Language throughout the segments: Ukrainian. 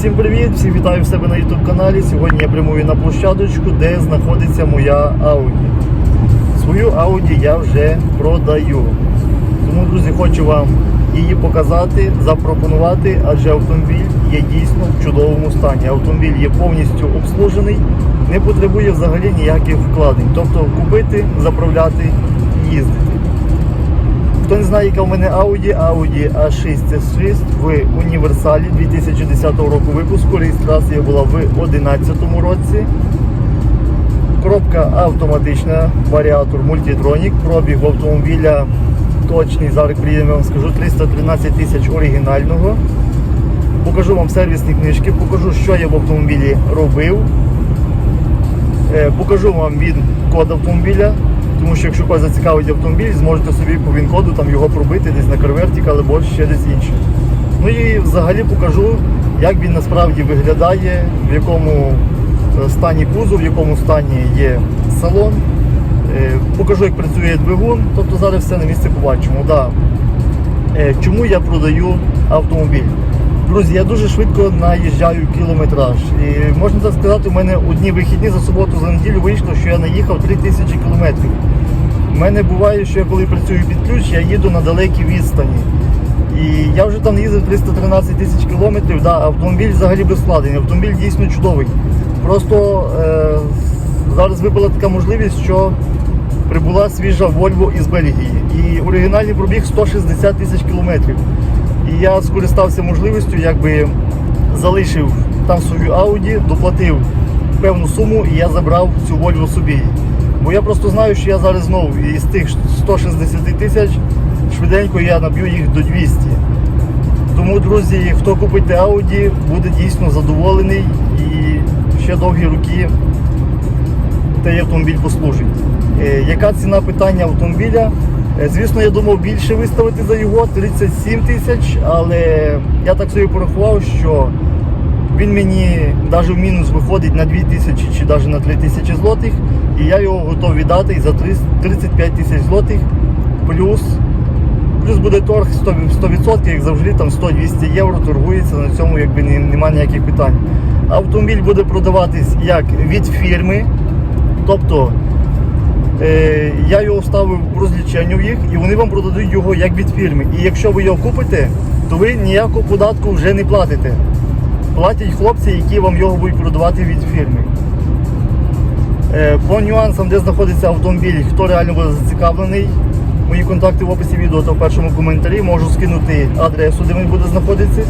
всім привіт! Всіх вітаю в себе на YouTube каналі. Сьогодні я прямую на площадочку, де знаходиться моя Audi. Свою Audi я вже продаю. Тому, друзі, хочу вам її показати, запропонувати, адже автомобіль є дійсно в чудовому стані. Автомобіль є повністю обслужений, не потребує взагалі ніяких вкладень. Тобто купити, заправляти, їздити. Хто не знає, яка в мене Audi, Audi A6 S6 в універсалі 2010 року випуску. Реєстрація була в 2011 році. Коробка автоматична, варіатор Multitronic, пробіг автомобіля точний, зараз приїдемо, вам скажу 313 тисяч оригінального. Покажу вам сервісні книжки, покажу, що я в автомобілі робив. Е, Покажу вам він код автомобіля, тому що якщо когось зацікавить автомобіль, зможете собі по він-коду там його пробити десь на карвертик, або ще десь інше. Ну і взагалі покажу, як він насправді виглядає, в якому е, стані кузов, в якому стані є салон. Е, Покажу, як працює двигун, тобто зараз все на місці побачимо. Да. Е, Чому я продаю автомобіль? Друзі, я дуже швидко наїжджаю кілометраж. І можна так сказати, у мене одні вихідні за суботу, за неділю вийшло, що я наїхав 3000 кілометрів. У мене буває, що я коли працюю під ключ, я їду на далекі відстані. І я вже там їздив 313 тисяч кілометрів, да, автомобіль взагалі без складень, автомобіль дійсно чудовий. Просто е, зараз випала така можливість, що прибула свіжа Volvo із Бельгії. І оригінальний пробіг 160 тисяч кілометрів. І я скористався можливістю, якби залишив там свою Audi, доплатив певну суму і я забрав цю Volvo собі. Бо я просто знаю, що я зараз знову із тих 160 тисяч швиденько я наб'ю їх до 200. Тому, друзі, хто купить Audi, буде дійсно задоволений і ще довгі роки той автомобіль послужить. Е, Яка ціна питання автомобіля? Е, Звісно, я думав більше виставити за його 37 тисяч, але я так собі порахував, що він мені навіть в мінус виходить на 2 тисячі чи навіть на 3 тисячі злотих, і я його готов віддати за 35 тисяч злотих плюс. Плюс буде торг 100%, 100% як завжди, там 100-200 євро торгується, на цьому якби немає ніяких питань. Автомобіль буде продаватись як від фірми, тобто е, я його вставив в розлічення в їх і вони вам продадуть його як від фірми. І якщо ви його купите, то ви ніякого податку вже не платите. Платять хлопці, які вам його будуть продавати від фірми. Е, По нюансам, де знаходиться автомобіль, хто реально буде зацікавлений, мої контакти в описі відео та в першому коментарі. Можу скинути адресу, де він буде знаходитися.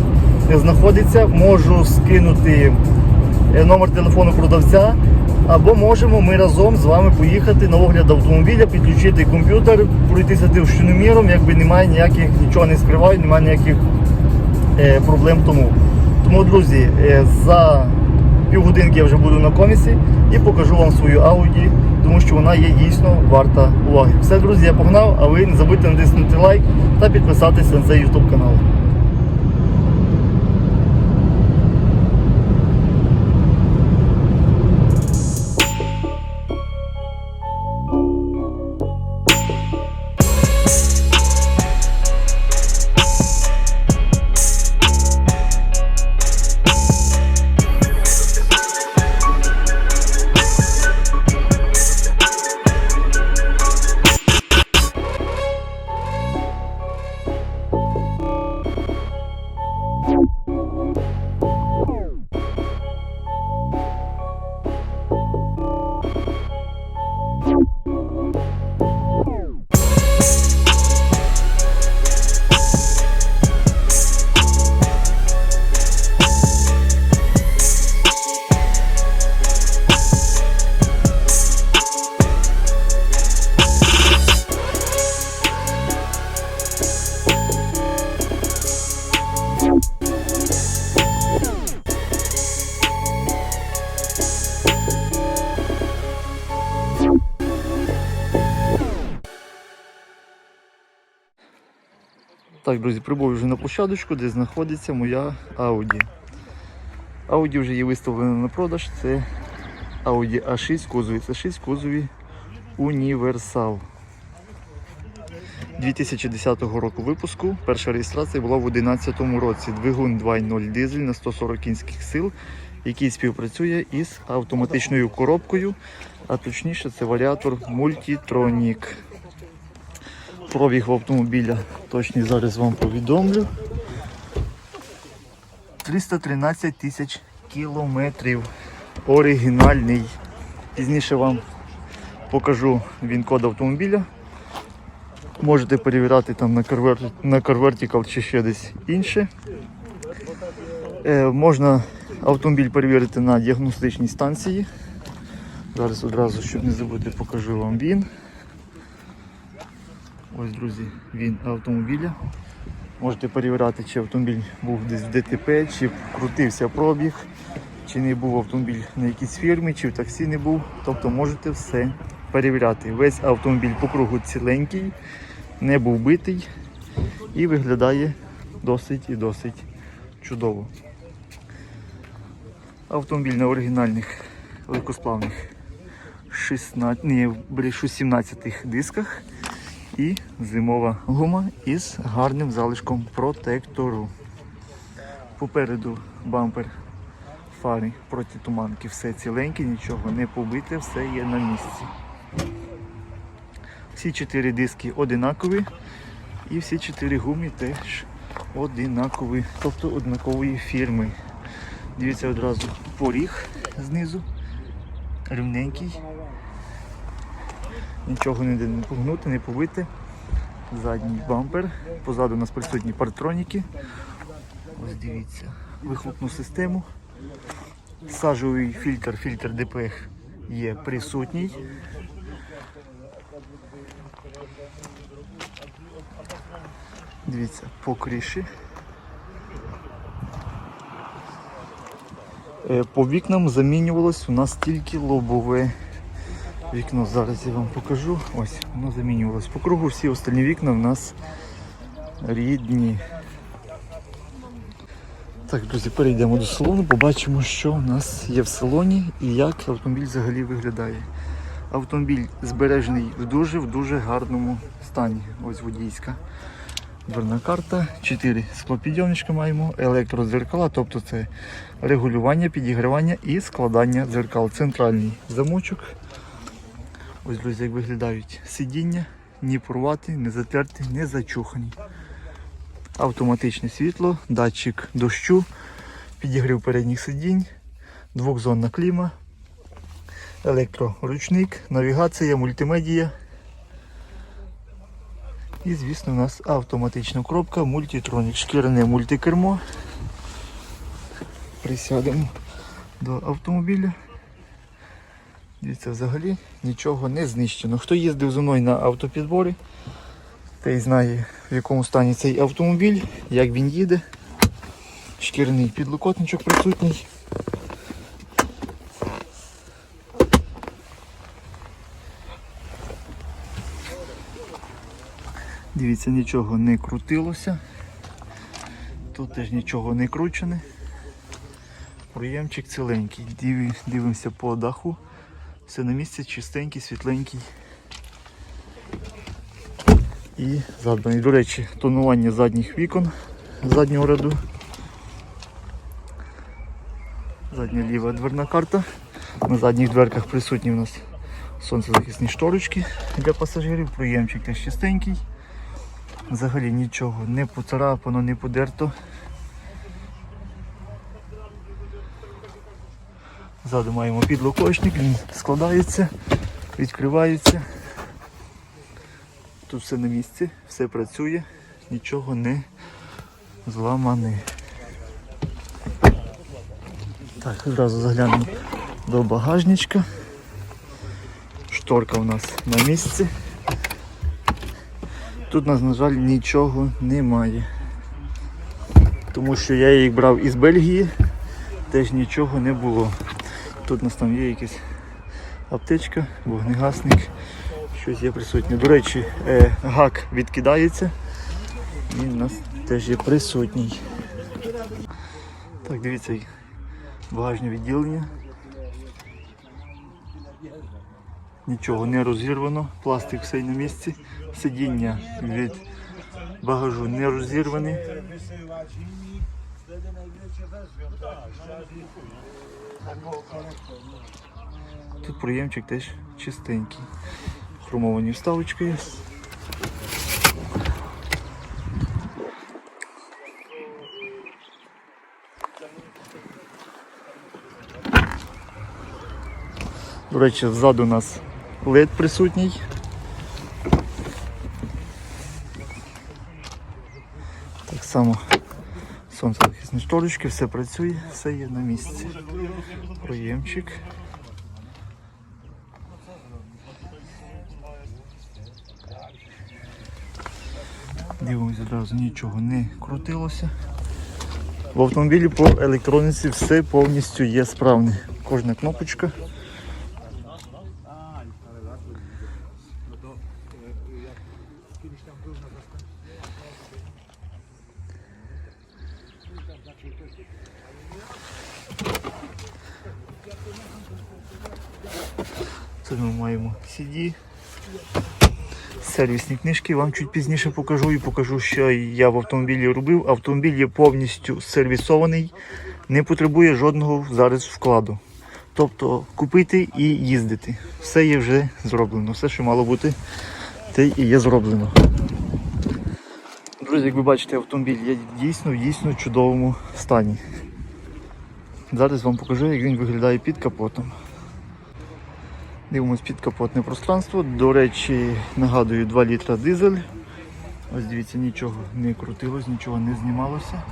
знаходиться. Можу скинути е, номер телефону продавця. Або можемо ми разом з вами поїхати на огляд автомобіля, підключити комп'ютер, пройтися товщиноміром, якби немає ніяких, нічого не скриваю, немає ніяких е, проблем тому. Тому, друзі, е, за півгодинки я вже буду на комісі і покажу вам свою Audi, тому що вона є дійсно варта уваги. Все, друзі, я погнав, а ви не забудьте натиснути лайк та підписатися на цей YouTube канал. Так, друзі, прибув вже на площадочку, де знаходиться моя Audi. Audi вже є виставлена на продаж. Це Audi A6 кузові. Це 6 кузові універсал. 2010 року випуску. Перша реєстрація була в 2011 році. Двигун 2.0 дизель на 140 кінських сил, який співпрацює із автоматичною коробкою, а точніше це варіатор Multitronic. Пробіг в автомобіля точний зараз вам повідомлю. 313 тисяч кілометрів. Оригінальний. Пізніше вам покажу він код автомобіля. Можете перевіряти там на Car- на CarVertical чи ще десь інше. Е, можна автомобіль перевірити на діагностичній станції. Зараз одразу, щоб не забути, покажу вам він. Ось, друзі, він автомобіля. Можете перевіряти, чи автомобіль був десь в ДТП, чи крутився пробіг, чи не був автомобіль на якійсь фірмі, чи в таксі не був. Тобто можете все перевіряти. Весь автомобіль по кругу ціленький, не був битий і виглядає досить і досить чудово. Автомобіль на оригінальних легкосплавних 16, ні, 17 дисках і зимова гума із гарним залишком протектору. Попереду бампер фари проти туманки, все ціленьке, нічого не побите, все є на місці. Всі чотири диски одинакові і всі чотири гуми теж одинакові, тобто однакової фірми. Дивіться одразу поріг знизу, рівненький. Нічого не не погнути, не побити. Задній бампер. Позаду у нас присутні партроніки. Ось дивіться. Вихлопну систему. Сажовий фільтр, фільтр ДПХ є присутній. Дивіться, по криші. Е, По вікнам замінювалось у нас тільки лобове вікно. Зараз я вам покажу. Ось, воно замінювалось. По кругу всі остальні вікна в нас рідні. Так, друзі, перейдемо до салону, побачимо, що в нас є в салоні і як автомобіль взагалі виглядає. Автомобіль збережений в дуже в дуже гарному стані. Ось водійська дверна карта, 4 склопідйомничка маємо, електродзеркала, тобто це регулювання, підігравання і складання дзеркал. Центральний замочок. Ось, друзі, як виглядають сидіння, ні порваті, не затерті, не зачухані. Автоматичне світло, датчик дощу, підігрів передніх сидінь, двохзонна кліма, електроручник, навігація, мультимедія. І, звісно, у нас автоматична коробка, мультитронік, шкіряне мультикермо. Присядемо до автомобіля. Дивіться, взагалі нічого не знищено. Хто їздив зі мною на автопідборі, той знає, в якому стані цей автомобіль, як він їде. Шкіряний підлокотничок присутній. Дивіться, нічого не крутилося. Тут теж нічого не кручене. Проємчик ціленький. Дивимося по даху. Все на місці, чистенький, світленький. І задбаний. До речі, тонування задніх вікон заднього ряду. Задня ліва дверна карта. На задніх дверках присутні у нас сонцезахисні шторочки для пасажирів. Проємчик теж чистенький. Взагалі нічого не поцарапано, не подерто. Ззаду маємо підлокочник, він складається, відкривається. Тут все на місці, все працює, нічого не зламане. Так, одразу заглянемо до багажничка. Шторка у нас на місці. Тут у нас, на жаль, нічого немає. Тому що я їх брав із Бельгії, теж нічого не було. Тут у нас там є якась аптечка, вогнегасник, щось є присутнє. До речі, е, гак відкидається. Він у нас теж є присутній. Так, дивіться, багажне відділення. Нічого не розірвано, пластик все на місці. Сидіння від багажу не розірвані. Тут проємчик теж чистенький. Хромовані вставочки. До речі, ззаду у нас LED присутній. Так само сонцезахисні шторочки, все працює, все є на місці. Проємчик. Дивимося одразу, нічого не крутилося. В автомобілі по електроніці все повністю є справне. Кожна кнопочка. Сервісні книжки вам чуть пізніше покажу і покажу, що я в автомобілі робив. Автомобіль є повністю сервісований, не потребує жодного зараз вкладу. Тобто купити і їздити. Все є вже зроблено. Все, що мало бути, те і є зроблено. Друзі, як ви бачите, автомобіль є дійсно в дійсно чудовому стані. Зараз вам покажу, як він виглядає під капотом. Дивимось підкапотне пространство. До речі, нагадую 2 літра дизель. Ось дивіться, нічого не крутилось, нічого не знімалося.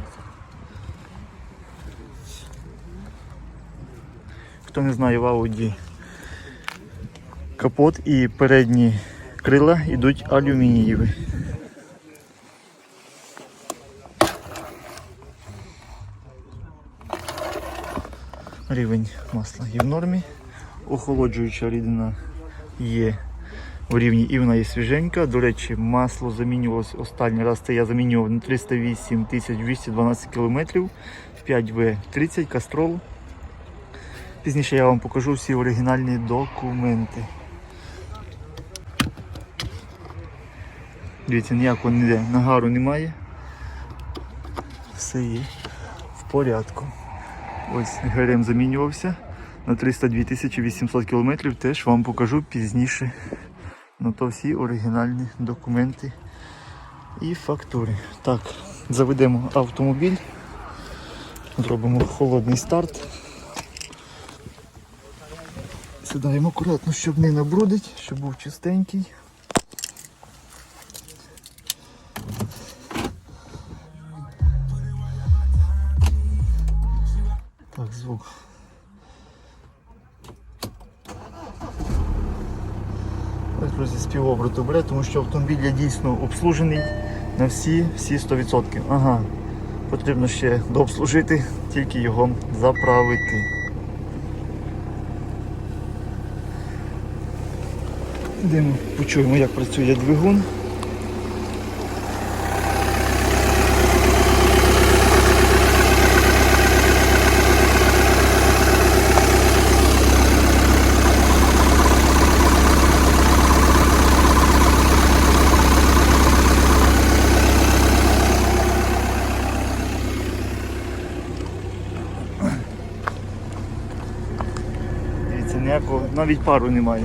Хто не знає, в Audi капот і передні крила йдуть алюмінієві. Рівень масла є в нормі охолоджуюча рідина є в рівні і вона є свіженька. До речі, масло замінювалося останній раз. Це я замінював на 308 212 км 5В30 кастрол. Пізніше я вам покажу всі оригінальні документи. Дивіться, ніякого ніде нагару немає. Все є в порядку. Ось ГРМ замінювався на 302 800 км теж вам покажу пізніше. Ну то всі оригінальні документи і фактури. Так, заведемо автомобіль, зробимо холодний старт. Сідаємо акуратно, щоб не набрудить, щоб був чистенький. Співобрату брати, тому що автомобіль я дійсно обслужений на всі всі 100%. Ага, потрібно ще дообслужити, тільки його заправити. Йдемо, почуємо, як працює двигун. Дивіться, ніякого, навіть пару немає.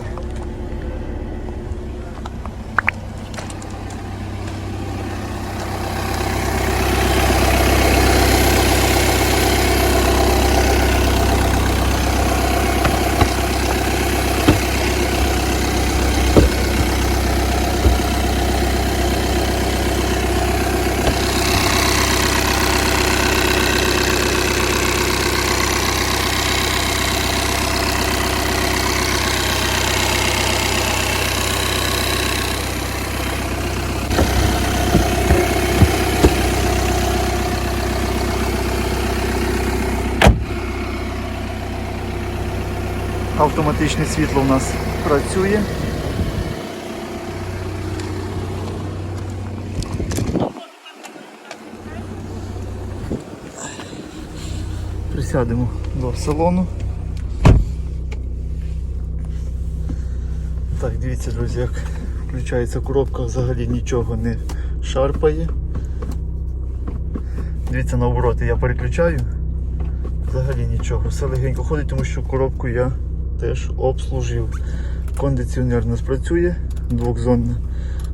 Автоматичне світло у нас працює. Присядемо до салону. Так, дивіться, друзі, як включається коробка, взагалі нічого не шарпає. Дивіться на обороти, я переключаю. Взагалі нічого. Все легенько ходить, тому що коробку я теж обслужив. Кондиціонер нас працює, двохзонна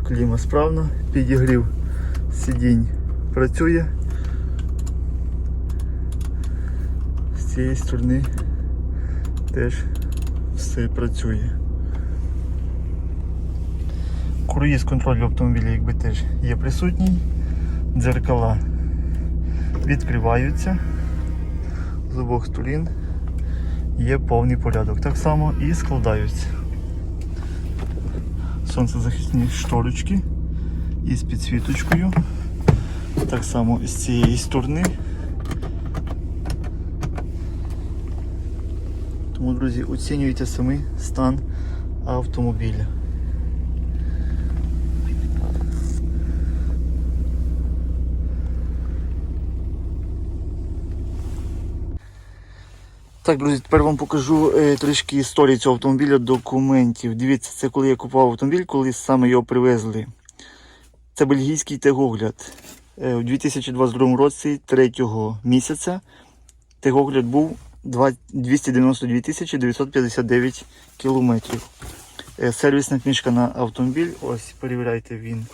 кліма справна, підігрів сидінь працює. З цієї сторони теж все працює. Круїз контроль автомобіля якби теж є присутній. Дзеркала відкриваються з обох сторін. Є повний порядок. Так само і складаються. Сонцезахисні шторочки із підсвіточкою. Так само з цієї сторони. Тому, друзі, оцінюйте самий стан автомобіля. Так, друзі, тепер вам покажу е, трішки історії цього автомобіля, документів. Дивіться, це коли я купував автомобіль, коли саме його привезли. Це бельгійський тегогляд. Е, у 2022 році, 3 місяця, тегогляд був 292 тисячі 959 кілометрів. Е, Сервісна книжка на автомобіль. Ось, перевіряйте він.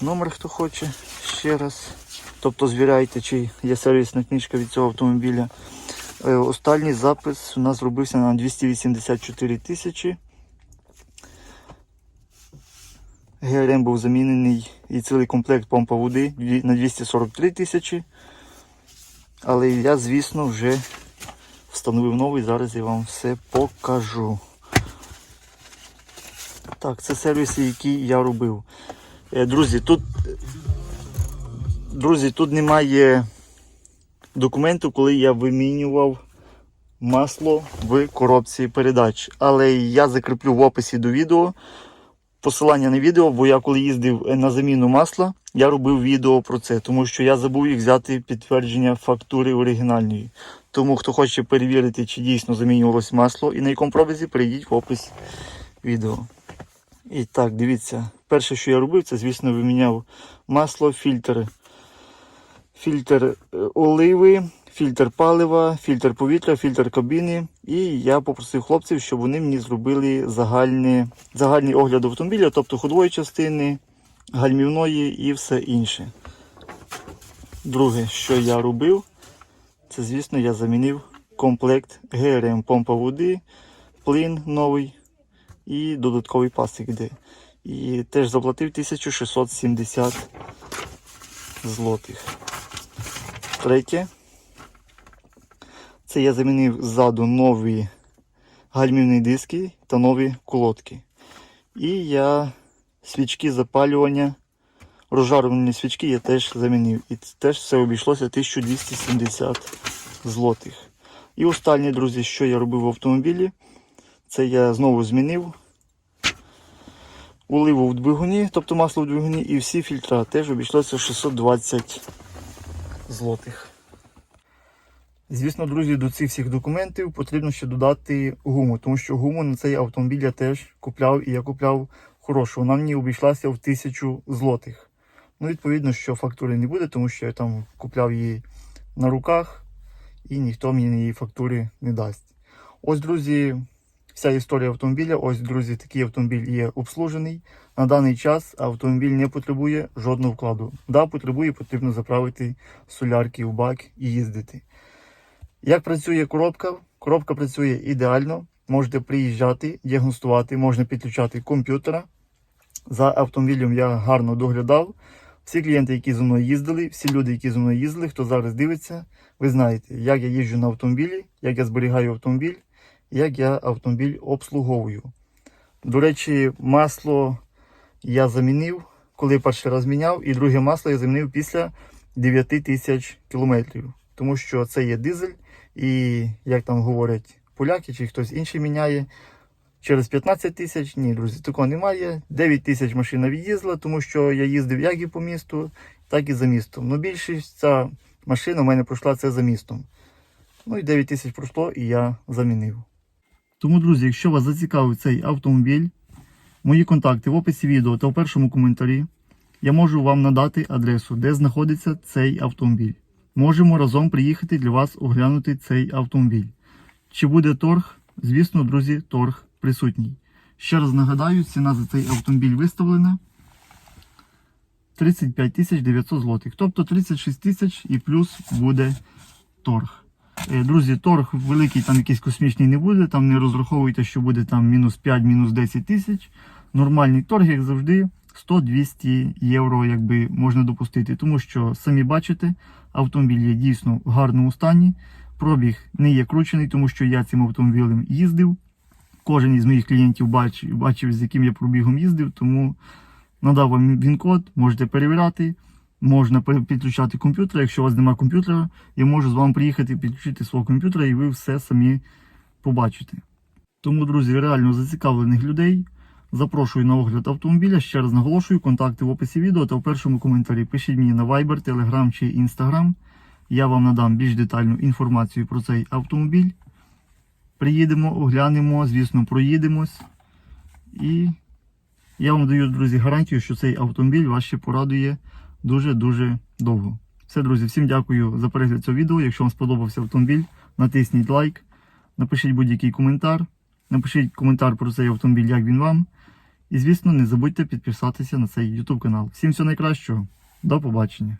Номер, хто хоче ще раз. Тобто звіряйте, чи є сервісна книжка від цього автомобіля. Е, Останній запис у нас робився на 284 тисячі. ГРМ був замінений і цілий комплект помпа води на 243 тисячі. Але я, звісно, вже встановив новий, зараз я вам все покажу. Так, це сервіси, які я робив. Е, Друзі, тут, друзі, тут немає документу, коли я вимінював масло в коробці передач. Але я закріплю в описі до відео посилання на відео, бо я коли їздив на заміну масла, я робив відео про це, тому що я забув їх взяти підтвердження фактури оригінальної. Тому хто хоче перевірити, чи дійсно замінювалось масло і на якому пробізі, перейдіть в опис відео. І так, дивіться, перше, що я робив, це, звісно, виміняв масло, фільтр фільтр е, оливи, фільтр палива, фільтр повітря, фільтр кабіни. І я попросив хлопців, щоб вони мені зробили загальний, загальний огляд автомобіля, тобто ходової частини, гальмівної і все інше. Друге, що я робив, це, звісно, я замінив комплект ГРМ помпа води, плин новий і додатковий пастик йде. І теж заплатив 1670 злотих. Третє. Це я замінив ззаду нові гальмівні диски та нові колодки. І я свічки запалювання, розжарювальні свічки я теж замінив. І теж все обійшлося 1270 злотих. І останнє, друзі, що я робив в автомобілі, це я знову змінив уливу в двигуні, тобто масло в двигуні, і всі фільтра теж обійшлося 620 злотих. Звісно, друзі, до цих всіх документів потрібно ще додати гуму, тому що гуму на цей автомобіль я теж купляв і я купляв хорошу. Вона мені обійшлася в тисячу злотих. Ну, відповідно, що фактури не буде, тому що я там купляв її на руках і ніхто мені її фактури не дасть. Ось, друзі, вся історія автомобіля. Ось, друзі, такий автомобіль є обслужений. На даний час автомобіль не потребує жодного вкладу. Да, потребує, потрібно заправити солярки в бак і їздити. Як працює коробка? Коробка працює ідеально. Можете приїжджати, діагностувати, можна підключати комп'ютера. За автомобілем я гарно доглядав. Всі клієнти, які зі мною їздили, всі люди, які зі мною їздили, хто зараз дивиться, ви знаєте, як я їжджу на автомобілі, як я зберігаю автомобіль, як я автомобіль обслуговую. До речі, масло я замінив, коли перший раз міняв, і друге масло я замінив після 9 тисяч кілометрів. Тому що це є дизель, і як там говорять поляки чи хтось інший міняє. Через 15 тисяч, ні, друзі, такого немає. 9 тисяч машина від'їздила, тому що я їздив як і по місту, так і за містом. Ну, більшість ця машина у мене пройшла це за містом. Ну і 9 тисяч пройшло, і я замінив. Тому, друзі, якщо вас зацікавив цей автомобіль, Мої контакти в описі відео та у першому коментарі. Я можу вам надати адресу, де знаходиться цей автомобіль. Можемо разом приїхати для вас оглянути цей автомобіль. Чи буде торг? Звісно, друзі, торг присутній. Ще раз нагадаю, ціна за цей автомобіль виставлена 35 тисяч 900 злотих. Тобто 36 тисяч і плюс буде торг. Е, Друзі, торг великий, там якийсь космічний не буде. Там не розраховуйте, що буде там мінус 5, мінус 10 тисяч. Нормальний торг, як завжди, 100-200 євро якби можна допустити. Тому що самі бачите, автомобіль є дійсно в гарному стані. Пробіг не є кручений, тому що я цим автомобілем їздив. Кожен із моїх клієнтів бачив, бачив, з яким я пробігом їздив, тому надав вам він-код, можете перевіряти. Можна підключати комп'ютер. Якщо у вас немає комп'ютера, я можу з вами приїхати підключити свого комп'ютера і ви все самі побачите. Тому, друзі, реально зацікавлених людей запрошую на огляд автомобіля. Ще раз наголошую, контакти в описі відео та в першому коментарі. Пишіть мені на Viber, Telegram чи Instagram. Я вам надам більш детальну інформацію про цей автомобіль. Приїдемо, оглянемо, звісно, проїдемось. І я вам даю, друзі, гарантію, що цей автомобіль вас ще порадує дуже-дуже довго. Все, друзі, всім дякую за перегляд цього відео. Якщо вам сподобався автомобіль, натисніть лайк, напишіть будь-який коментар, напишіть коментар про цей автомобіль, як він вам. І, звісно, не забудьте підписатися на цей YouTube канал. Всім всього найкращого. До побачення.